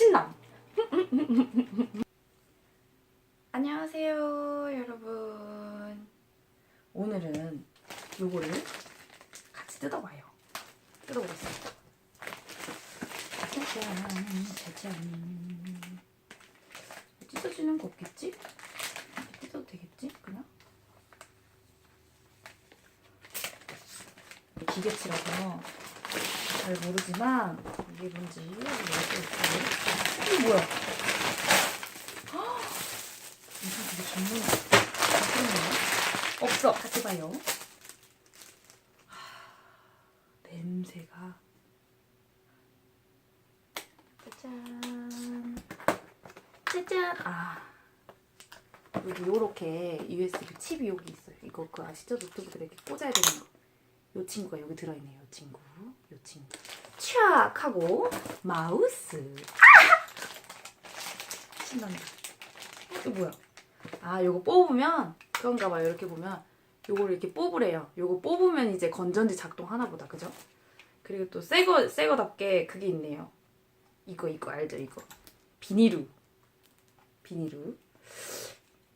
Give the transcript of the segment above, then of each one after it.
신남. 안녕하세요, 여러분. 오늘은 요거를 같이 뜯어봐요. 뜯어보겠습니다. 짜잔, 짜잔. 찢어지는 거 없겠지? 뜯어도 되겠지? 그냥? 기계치라서 잘 모르지만 이게 뭔지 있어요. 이게 뭐야? 헉! 무슨 되게 전문 없어. 같이 봐요. 하, 냄새가 짜잔 짜잔 아 여기 요렇게 USB 칩이 여기 있어요. 이거 그 아시죠? 노트북에 이렇게 꽂아야 되는 거. 요 친구가 여기 들어있네요. 요 친구. 요 친구. 촥 하고 마우스. 아! 신난다. 어, 이거 뭐야? 아, 요거 뽑으면 그런가 봐요. 이렇게 보면 요거를 이렇게 뽑으래요. 요거 뽑으면 이제 건전지 작동하나 보다. 그죠? 그리고 또 새거 새거답게 그게 있네요. 이거 이거 알죠? 이거. 비닐루. 비닐루.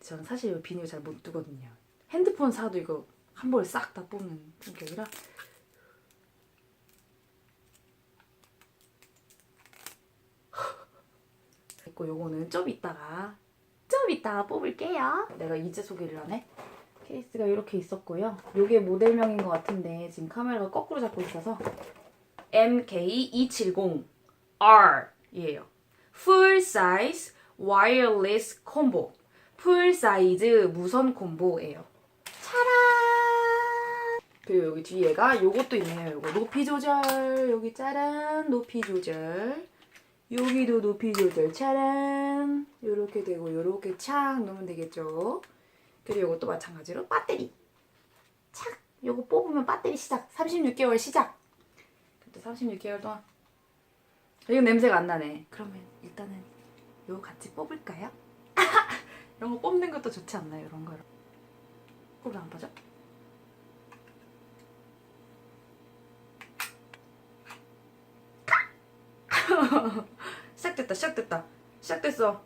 저는 사실 이 비닐 잘 못 두거든요. 핸드폰 사도 이거 한 번에 싹다 뽑는 성격이라 있고 요거는 좀 이따가 좀 이따가 뽑을게요. 내가 이제 소개를 하네. 케이스가 이렇게 있었고요. 요게 모델명인 것 같은데 지금 카메라가 거꾸로 잡고 있어서 MK270R이에요. Full Size Wireless Combo. 풀 사이즈 무선 콤보예요. 차란! 그리고 여기 뒤에가 요것도 있네요. 요거 높이 조절. 여기 짜란 높이 조절. 여기도 높이 조절 차란. 요렇게 되고 요렇게 착 놓으면 되겠죠. 그리고 요것도 마찬가지로 배터리. 착! 요거 뽑으면 배터리 시작. 36개월 시작. 그때 36개월 동안 이거 냄새가 안 나네. 그러면 일단은 요거 같이 뽑을까요? 이런 거 뽑는 것도 좋지 않나요? 이런 거를. 꼽을 안 빠져? 시작됐다, 시작됐다. 시작됐어.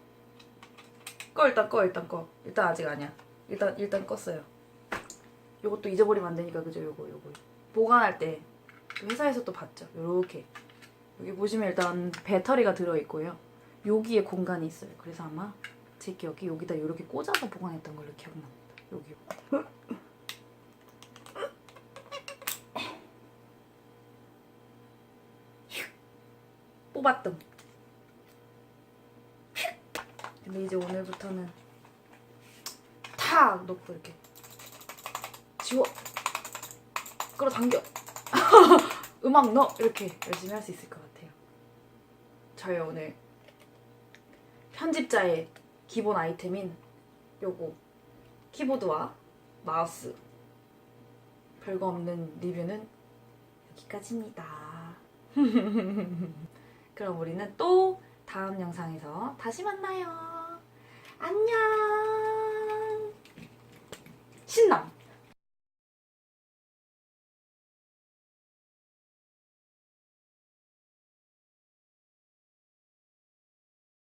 꺼, 일단 꺼, 일단 꺼. 일단 아직 아니야. 일단, 일단 껐어요. 요것도 잊어버리면 안 되니까, 그죠? 요거, 요거. 보관할 때. 회사에서 또 봤죠? 요렇게. 여기 보시면 일단 배터리가 들어있고요. 여기에 공간이 있어요. 그래서 아마 제 기억에 여기다 이렇게 꽂아서 보관했던 걸로 기억납니다. 여기. 뽑았던. 근데 이제 오늘부터는 탁 넣고 이렇게 지워 끌어당겨 음악 넣어 이렇게 열심히 할 수 있을 것 같아요. 저희 오늘 편집자의 기본 아이템인 요거 키보드와 마우스 별거 없는 리뷰는 여기까지입니다. 그럼 우리는 또 다음 영상에서 다시 만나요. 안녕. 신남.